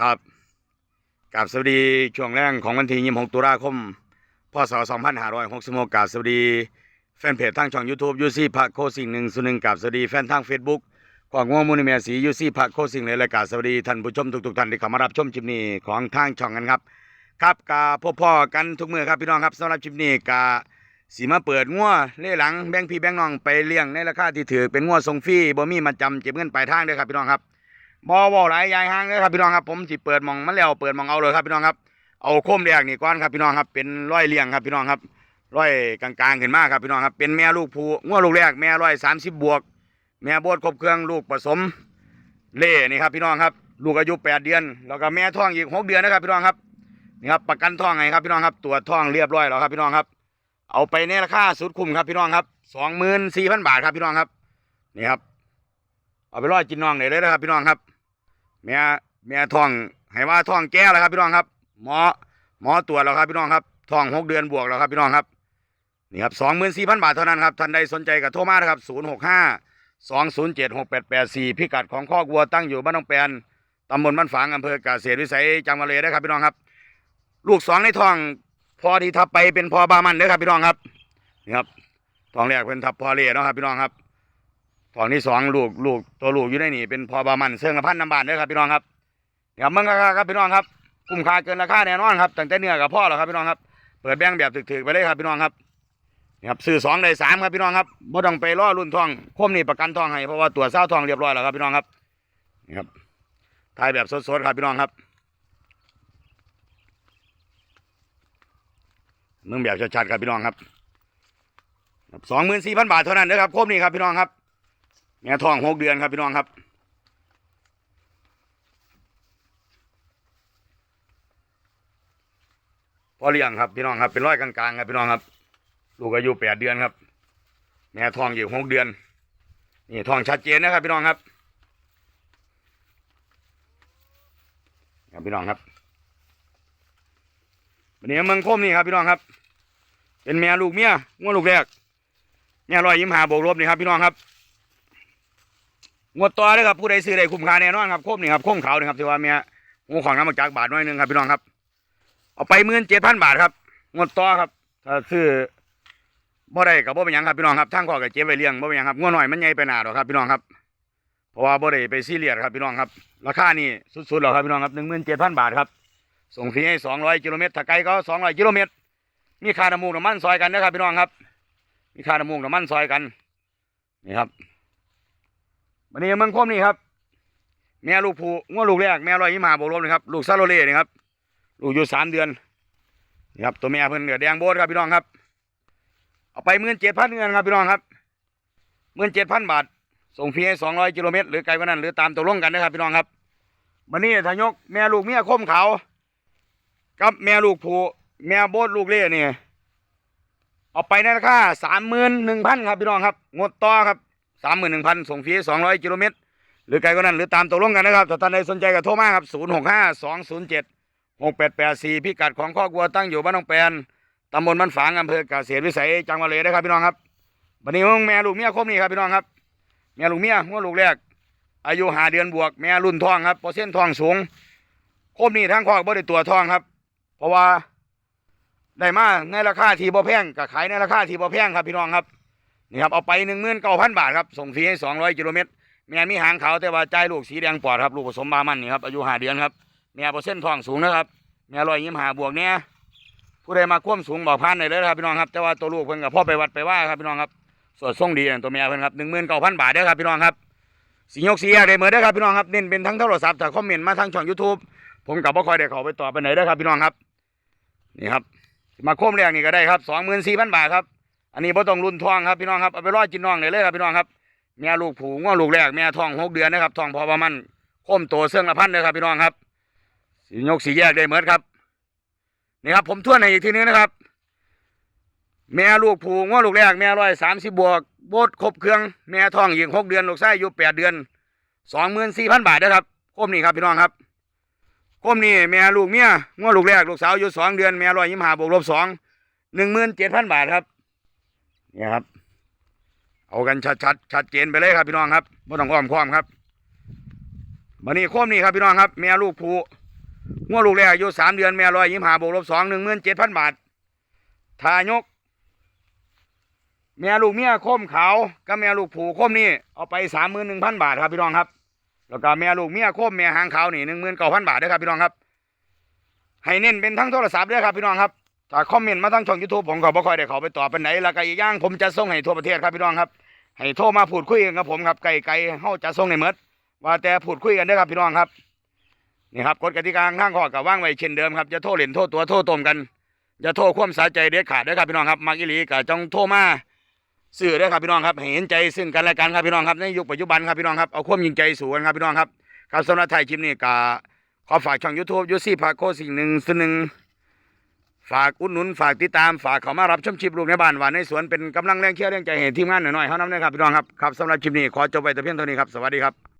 ครับกับสวัสดีช่วงแรกของวันที่26ตุลาคมพศ2566กับสวัสดีแฟนเพจทางช่อง YouTube ยูซี่พักโคสิ่งหนึ่งสุหนึ่งกับสวัสดีแฟนทาง Facebook ของง่วงมูลนิเมียสียูซี่พักโคสิ่งเลยและกับสวัสดีท่านผู้ชมทุกๆท่านที่เข้ามารับชมคลิปนี้ของทางช่องกันครับ ครับกาพบพ่อกันทุกมือครับพี่น้องครับสำหรับคลิปนี้กาสีมาเปิดงัวเล่หลังแบงพี่แบงน้องไปเลี้ยงในราคาที่ถือเป็นงัวทรงฟรีบ่มีมาจำเก็บเงินปลายทางด้อครับพี่น้องครับ บ่บ่หลายยายห้างเลยครับพี่น้องครับผมสิเปิดมองมันแล้วเปิดมองเอาเลยครับพี่น้องครับเอาโคมแรกนี่ก่อนครับพี่น้องครับเป็นร้อยเลี้ยงครับพี่น้องครับร้อยกลางๆขึ้นมาครับพี่น้องครับเป็นแม่ลูกผู้งัวลูกแรกแม่ร้อยสามสิบบวก แม่บดครบเครื่องลูกผสมเล่นี่ครับพี่น้องครับลูกอายุแปดเดือนแล้วก็แม่ท้องอีกหกเดือนนะครับพี่น้องครับนี่ครับประกันท้องไงครับพี่น้องครับตรวจท้องเรียบร้อยแล้วครับพี่น้องครับ เอาไปในราคาสุดคุ้มครับพี่น้องครับสองหมื่นสี่พันบาทครับพี่น้องครับนี่ครับเอาไปร้อยกินน้องได้เลยนะครับพี่น้องครับ แม่แม่ท้องให้ว่าท้องแก่แล้วครับพี่น้องครับ หมอหมอตรวจแล้วครับพี่น้องครับท้องหกเดือนบวกแล้วครับพี่น้องครับนี่ครับสองหมื่นสี่พันบาทเท่านั้นครับท่านใดสนใจกับโทรมานะครับศูนย์หกห้าสองศูนย์เจ็ดหกแปดแปดสี่พิกัดของข้อกวัวตั้งอยู่บ้านน้องแปนตำบลบ้านฝางอำเภอกาเกษวิสัยจังหวัดเลยนะครับพี่น้องครับ ลูกสองในท้องพอที่ทับไปเป็นพอบามันเด้อครับพี่น้องครับนี่ครับท้องแรกเป็นทับพอเล่เนาะครับพี่น้องครับ ทองที่สองลูกลูกตัวลูกอยู่ในนี่เป็นพอบามันเสื่องละพันน้ำบานเด้อครับพี่น้องครับเดี๋ยวมึงราคาครับพี่น้องครับคุ้มค่าเกินราคาแน่นอนครับตั้งแต่เนื้อกับพ่อแล้วครับพี่น้องครับเปิดแบงแบบถึกๆไปเลยครับพี่น้องครับนี่ครับซื้อสองได้สามครับพี่น้องครับบ่ต้องไปล่อรุ่นทองคมนี่ประกันทองให้เพราะว่าตัวเศร้าทองเรียบร้อยแล้วครับพี่น้องครับนี่ครับถ่ายแบบสดๆครับพี่น้องครับมึงแบบชัดๆครับพี่น้องครับสองหมื่นสี่พันบาทเท่านั้นนะครับคมนี่ครับพี่น้องครับ แม่ท้องหกเดือนครับพี่น้องครับ พอเลี้ยงครับพี่น้องครับเป็นร้อยกลางๆครับพี่น้องครับ ลูกอายุแปดเดือนครับ แม่ท้องอยู่หกเดือน นี่ท้องชัดเจนนะครับพี่น้องครับครับพี่น้องครับวันนี้เมืองคมนี่ครับพี่น้องครับ เป็นแม่ลูกเมียง้วลูกแรกแม่รอยยิ้มหาบกลบนี่ครับพี่น้องครับ งวดต่อเลยครับผู้ใดซื้อได้คุ้มค่าแน่นอนครับโคมนี่ครับโคมขาวนี่ครับที่ว่าเมียงูของน้ำมาจากบาทน้อยหนึงครับพี่น้องครับ เอาไปหมื่นเจ็ดพันบาทครับงวดต่อครับถ้าซื้อบ่ได้กับบ่เป็นยังครับพี่น้องครับทางขอกับเจ็บไว้เลี้ยงบ่เป็นยังครับงวดหน่อยมันใหญ่ไปหนาหรอกครับพี่น้องครับเพราะว่าบ่ได้ไปซีเรียสครับพี่น้องครับราคานี่สุดๆหรอกครับพี่น้องครับหนึ่งหมื่นเจ็ดพันบาทครับส่งฟรีให้สองร้อยกิโลเมตรถ้าไกลก็สองร้อยกิโลเมตรมีค่าน้ำมูกน้ำมันซอยกันนะครับพี่น้องครับ มีค่าน้ำมูกน้ำมันซอยกันนี่ครับ วันนี้เมืองคมนี่ครับ แม่ลูกผูง้อลูกแรกแม่ร้อยยี่มาบวกลบนะครับ ลูกซาโลเล่นี่ครับ ลูกอยู่สามเดือนนี่ครับตัวแม่เพิ่นเกิดแดงโบดครับพี่น้องครับ เอาไปหมื่นเจ็ดพันเงินครับพี่น้องครับหมื่นเจ็ดพันบาท ส่งฟรีให้สองร้อยกิโลเมตรหรือไกลกว่านั้นหรือตามตกลงกันนะครับพี่น้องครับวันนี้ทายกแม่ลูกเมียคมเขากับแม่ลูกผูแม่โบดลูกเล่เนี่ยเอาไปในราคาสามหมื่นหนึ่งพันครับพี่น้องครับ งดต่อครับ สามหมื่นหนึ่งพันส่งฟรีสองร้อยกิโลเมตร หรือไกลกว่านั้นหรือตามตกลงกันนะครับถ้าท่านใดสนใจก็โทรมาครับศูนย์หกห้าสองศูนย์เจ็ดหกแปดแปดสี่พิกัดของข้อกวัวตั้งอยู่บ้านหนองแปนตำบลบ้านฝางอำเภอกเกษตรวิสัยจังหวัดเลยนะครับพี่น้องครับวันนี้มึงแม่ลูกเมียครบนี่ครับพี่น้องครับแม่ลูกเมียหัวลูกแรก อายุหาเดือนบวก แม่รุ่นทองครับเปอร์เซ็นต์ทองสูงครบนี่ทั้งคอกบ่ได้ตัวทองครับ เพราะว่าได้มาในราคาที่บ่แพงก็ขายในราคาที่บ่แพงครับพี่น้องครับ นี่ครับเอาไปหนึ่งหมื่นเก้าพันบาทครับส่งฟรีให้สองร้อยกิโลเมตรแม่มีหางขาวแต่ว่าใจลูกสีแดงปอดครับลูกผสมบามันนี่ครับอายุห้าเดือนครับแม่เปอร์เซ็นต์ทองสูงนะครับแม่รอยยี่สิบห้าบวกเนี่ยผู้ใดมาควมสูงบอกพันได้เลยครับพี่น้องครับแต่ว่าตัวลูกเพิ่นกับพ่อไปวัดไปว่าครับพี่น้องครับสวดส่งดีตัวแม่เพิ่นครับหนึ่งหมื่นเก้าพันบาทเด้อครับพี่น้องครับสียกสีอะไรเหมือนเด้อครับพี่น้องครับเน้นเป็นทั้งโทรศัพท์ถ้าคอมเมนต์มาทางช่องยูทูบผมกับพ่อคอยได้เขาไปต่อไปไหนเด้อครับพี่น้องครับ นี่ครับ มาโค้มแรกนี่ก็ได้ครับสองหมื่นสี่พันบาทครับ อันนี้พ่ต้องรุ่นทองครับพี่น้องครับเอาไปร้อดกินน้องได้เลยครับพี่น้องครับแม่ลูกผูง้อลูกแรกแม่ทองหกเดือนนะครับทองพอประมาณโค้มโตเสื่องละพันเลยครับพี่น้องครับสียกสีแยกได้เหมือนครับนี่ครับ ผมทวนให้อีกทีนึงนะครับ แม่ลูกผูง้อลูกแรกแม่ร้อยสามสิบบวกโบดครบเครื่องแม่ทองยิงหกเดือน ลูกไส้อายุแปดเดือนสองหมื่นสี่พันบาทนะครับโค้มนี่ครับพี่น้องครับโค้มนี่แม่ลูกเมียง้อลูกแรกลูกสาวอายุสองเดือนแม่ร้อยยี่สิบห้าบวกลบสองหนึ่งหมื่นเจ็ดพันบาทครับ นี่ยครับ เอากันชัดชัดๆชัดเจนไปเลยครับพี่น้องครับไม่ต้องอ้อมค้อมครับวันนี้โค้มนี่ครับพี่น้องครับ แม่ลูกผูงัวลูกแรกอายุสามเดือนแม่ร้อยยี่ห้าบวกลบสองหนึ่งหมื่นเจ็ดพันบาททายก แม่ลูกเมียโคมขาวกับแม่ลูกผูโคมนี่เอาไปสามหมื่นหนึ่งพันบาทครับพี่น้องครับ แล้วก็แม่ลูกเมียโคมแม่หางขาวนี่หนึ่งหมื่นเก้าพันบาทด้อครับพี่น้องครับ ให้เน้นเป็นทั้งโทรศัพท์ด้อครับพี่น้องครับ ถ้าคอมเมนต์มาทั้งช่องยูทูบผมก็บ่ค่อยได้เข้าไปตอบเป็นไหนแล้วก็อีกอย่างผมจะส่งให้ทั่วประเทศครับพี่น้องครับ ให้โทรมาพูดคุยกันกับผมครับไกลไกลเฮาจะส่งในเมดว่าแต่พูดคุยกันเด้ครับพี่น้องครับนี่ครับกฎกติกาข้างข้อกับว่างไว้เช่นเดิมครับจะโทรเล่นโทรตัวโทรต้มกันจะโทรความสาใจเด็ดขาดด้อครับพี่น้องครับมักอีหลีก็จงโทรมาสื่อด้อครับพี่น้องครับเห็นใจซึ่งกันและกันครับพี่น้องครับในยุคปัจจุบันครับพี่น้องครับเอาความยิงใจสู่กันครับพี่น้องครับครับสำหรับไทยคลิปนี้ก็ขอฝากช่องยูทูบยูซี่พาโคสิ่งหนึ่งสิ่งหนึ่ง ฝากอุดหนุนฝากติดตามฝากเขามารับชมชิปลูกในบ้านหวานในสวนเป็นกำลังแรงเชียร์แรงใจเห้ทีมงานหน่อยๆเท่านั้นนะครับพี่น้องครับครับสำหรับชิปนี้ขอจบไปแต่เพียงเท่านี้ครับสวัสดีครับ